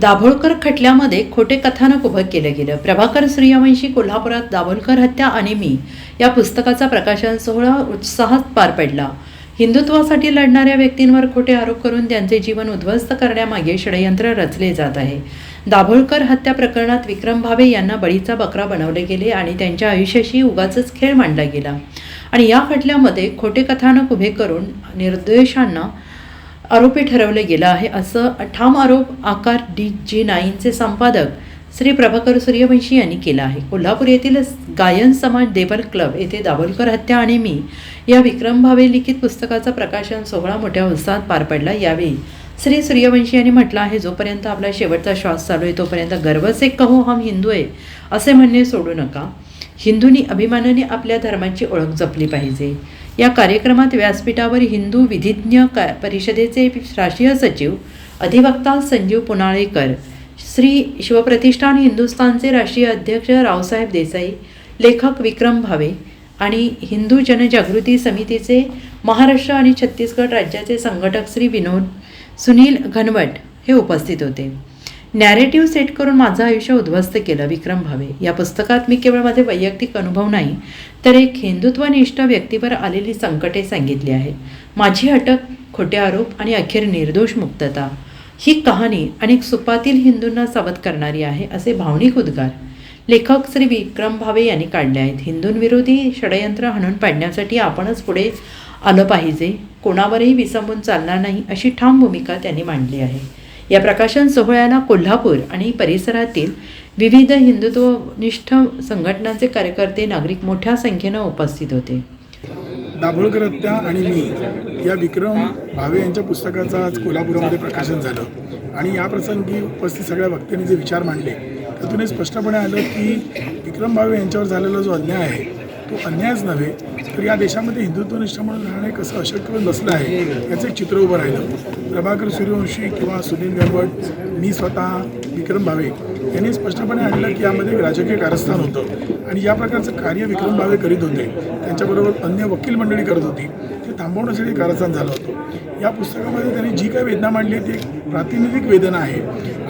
दाभोळकर खटल्यामध्ये खोटे कथानक उभं केलं गेलं. प्रभाकर सूर्यवंशी कोल्हापुरात दाभोळकर हत्या आणि मी या पुस्तकाचा प्रकाशन सोहळा उत्साहात पार पडला. हिंदुत्वासाठी लढणाऱ्या व्यक्तींवर खोटे आरोप करून त्यांचे जीवन उद्ध्वस्त करण्यामागे षडयंत्र रचले जात आहे. दाभोळकर हत्या प्रकरणात विक्रम भावे यांना बळीचा बकरा बनवले गेले आणि त्यांच्या आयुष्याशी उगाचच खेळ मांडला गेला. आणि या खटल्यामध्ये खोटे कथानक उभे करून निर्दोषांना आरोपी ठरवलं गेलं आहे असं ठाम आरोप आकार डी जी नाईनचे संपादक श्री प्रभाकर सूर्यवंशी यांनी केला आहे. कोल्हापूर येथील गायन समाज देवर क्लब येथे दाभोलकर हत्या आणि मी या विक्रम भावे लिखित पुस्तकाचा प्रकाशन सोहळा मोठ्या उत्साहात पार पडला. यावेळी श्री सूर्यवंशी यांनी म्हटलं आहे जोपर्यंत आपला शेवटचा श्वास चालू आहे तोपर्यंत गर्व से कहो हम हिंदू आहे असे म्हणणे सोडू नका. हिंदूंनी अभिमानाने आपल्या धर्माची ओळख जपली पाहिजे. या कार्यक्रमात व्यासपीठावर हिंदू विधिज्ञ का परिषदेचे राष्ट्रीय सचिव अधिवक्ता संजीव पुनाळेकर श्री शिवप्रतिष्ठान हिंदुस्थानचे राष्ट्रीय अध्यक्ष रावसाहेब देसाई लेखक विक्रम भावे आणि हिंदू जनजागृती समितीचे महाराष्ट्र आणि छत्तीसगड राज्याचे संघटक श्री विनोद सुनील घनवट हे उपस्थित होते. नॅरेटिव्ह सेट करून माझं आयुष्य उद्ध्वस्त केलं विक्रम भावे. या पुस्तकात मी केवळ माझे वैयक्तिक अनुभव नाही तर एक हिंदुत्वनिष्ठ व्यक्तीवर आलेली संकटे सांगितली आहे. माझी अटक खोटे आरोप आणि अखेर निर्दोष मुक्तता. ही कहाणी अनेक सुपातील हिंदूंना सावध करणारी आहे असे भावनिक उद्गार. लेखक श्री विक्रम भावे यांनी काढले आहेत. हिंदूंविरोधी षडयंत्र हाणून पाडण्यासाठी आपणच पुढे आलं पाहिजे. कोणावरही विसंबून चालणार नाही अशी ठाम भूमिका त्यांनी मांडली आहे. या प्रकाशन सोहळ्याला कोल्हापूर आणि परिसरातील विविध हिंदुत्वनिष्ठ संघटनांचे कार्यकर्ते नागरिक मोठ्या संख्येनं उपस्थित होते. दाभोळकर हत्या आणि मी या विक्रम भावे यांच्या पुस्तकाचं आज कोल्हापुरामध्ये प्रकाशन झालं. आणि या प्रसंगी उपस्थित सगळ्या वक्त्यांनी जे विचार मांडले त्यातून हे स्पष्टपणे आलं की विक्रम भावे यांच्यावर झालेला जो अन्याय आहे तो अन्यायच नव्हे तर या देशामध्ये हिंदुत्वनिष्ठ म्हणून राहणे कसं अशक्य नसलं आहे याचं एक चित्र उभं राहिलं. प्रभाकर सूर्यवंशी किंवा सुनील गणवट मी स्वतः विक्रम भावे यांनी स्पष्टपणे आणलं की यामध्ये एक राजकीय कारस्थान होतं. आणि या प्रकारचं कार्य विक्रम भावे करीत होते. त्यांच्याबरोबर अन्य वकील मंडळी करत होती. थांबवण्यासाठी कारस्थान झालं होतं. या पुस्तकामध्ये त्यांनी जी काही वेदना मांडली ती एक प्रातिनिधिक वेदना आहे.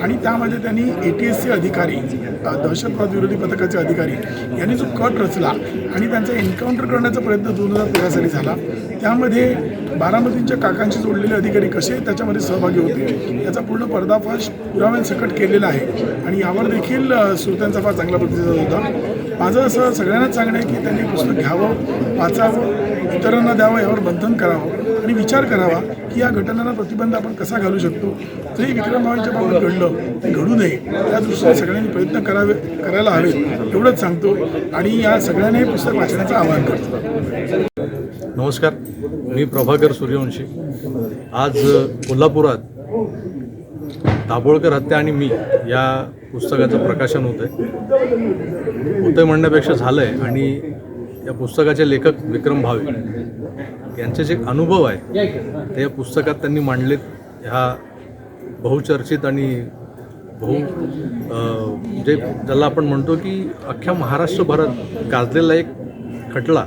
आणि त्यामध्ये त्यांनी ए टी एसचे अधिकारी दहशतवाद विरोधी पथकाचे अधिकारी यांनी जो कट रचला आणि त्यांचा एन्काउंटर करण्याचा प्रयत्न दोन हजार तेरा साली झाला. त्यामध्ये बारामतींच्या काकांशी जोडलेले अधिकारी कसे त्याच्यामध्ये सहभागी होते. याचा पूर्ण पर्दाफाश पुराव्यांसकट केलेला आहे. आणि यावर देखील श्रोत्यांचा फार चांगला प्रतिसाद होता. माझं असं सगळ्यांनाच सांगणं आहे की त्यांनी पुस्तक घ्यावं वाचावं इतरांना द्यावं यावर बंधन करावं आणि विचार करावा की या घटनांना प्रतिबंध आपण कसा घालू शकतो. जरी विक्रम भावांच्या बाबत घडलं ते घडू नये त्या दृष्टीने सगळ्यांनी प्रयत्न करावे करायला हवेत एवढंच सांगतो आणि या सगळ्यांनी पुस्तक वाचण्याचं आवाहन करतो. नमस्कार मी प्रभाकर सूर्यवंशी. आज कोल्हापुरात दाभोळकर हत्या आणि मी या पुस्तकाचं प्रकाशन होतं आहे होतं म्हणण्यापेक्षा झालं आहे आणि या पुस्तकाचे लेखक विक्रम भावे यांचे जे अनुभव आहे ते या पुस्तकात त्यांनी मांडलेत. ह्या बहुचर्चित आणि बहु जे ज्याला आपण म्हणतो की अख्ख्या महाराष्ट्रभरात गाजलेला एक खटला.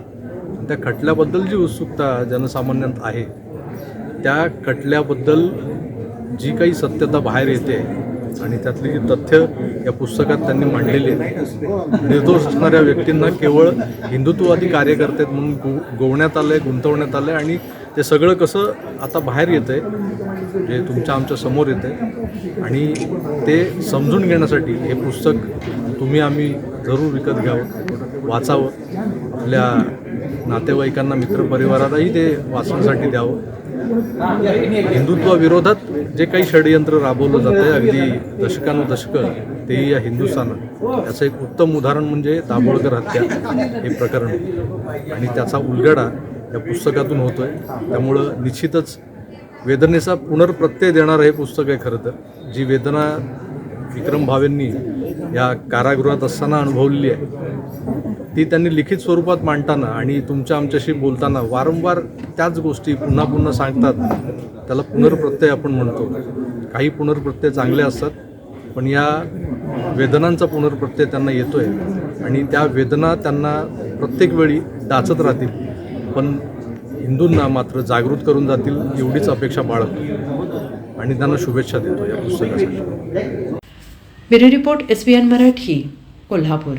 त्या खटल्याबद्दल जी उत्सुकता जनसामान्यात आहे त्या खटल्याबद्दल जी काही सत्यता बाहेर येते आणि त्यातली जी तथ्य या पुस्तकात त्यांनी मांडलेली आहेत निर्दोष असणाऱ्या व्यक्तींना केवळ हिंदुत्ववादी कार्यकर्ते म्हणून गो गोवण्यात आलं आहे गुंतवण्यात आलं आहे आणि ते सगळं कसं आता बाहेर येतं आहे जे तुमच्या आमच्यासमोर येतं आहे आणि ते समजून घेण्यासाठी हे पुस्तक तुम्ही आम्ही जरूर विकत घ्यावं वाचावं. आपल्या नातेवाईकांना मित्रपरिवारालाही ते वाचण्यासाठी द्यावं. हिंदुत्वाविरोधात जे काही षडयंत्र राबवलं जातं आहे अगदी दशकानुदशकं तेही या हिंदुस्थानात. याचं एक उत्तम उदाहरण म्हणजे दाभोळकर हत्या हे प्रकरण. आणि त्याचा उलगडा या पुस्तकातून होतो आहे त्यामुळं निश्चितच वेदनेचा पुनर्प्रत्यय देणारं हे पुस्तक आहे खरं तर. जी वेदना विक्रम भावेंनी या कारागृहात असताना अनुभवलेली आहे. ती त्यांनी लिखित स्वरूपात मांडताना आणि तुमच्या आमच्याशी बोलताना वारंवार त्याच गोष्टी पुन्हा पुन्हा सांगतात त्याला पुनर्प्रत्यय आपण म्हणतो. काही पुनर्प्रत्यय चांगले असतात पण या वेदनांचा पुनर्प्रत्यय त्यांना येतो आहे आणि त्या वेदना त्यांना प्रत्येक वेळी डाचत राहतील. पण हिंदूंना मात्र जागृत करून जातील एवढीच अपेक्षा बाळगतो. आणि त्यांना शुभेच्छा देतो या पुस्तकासाठी. Bureau report S B N Marathi Kolhapur.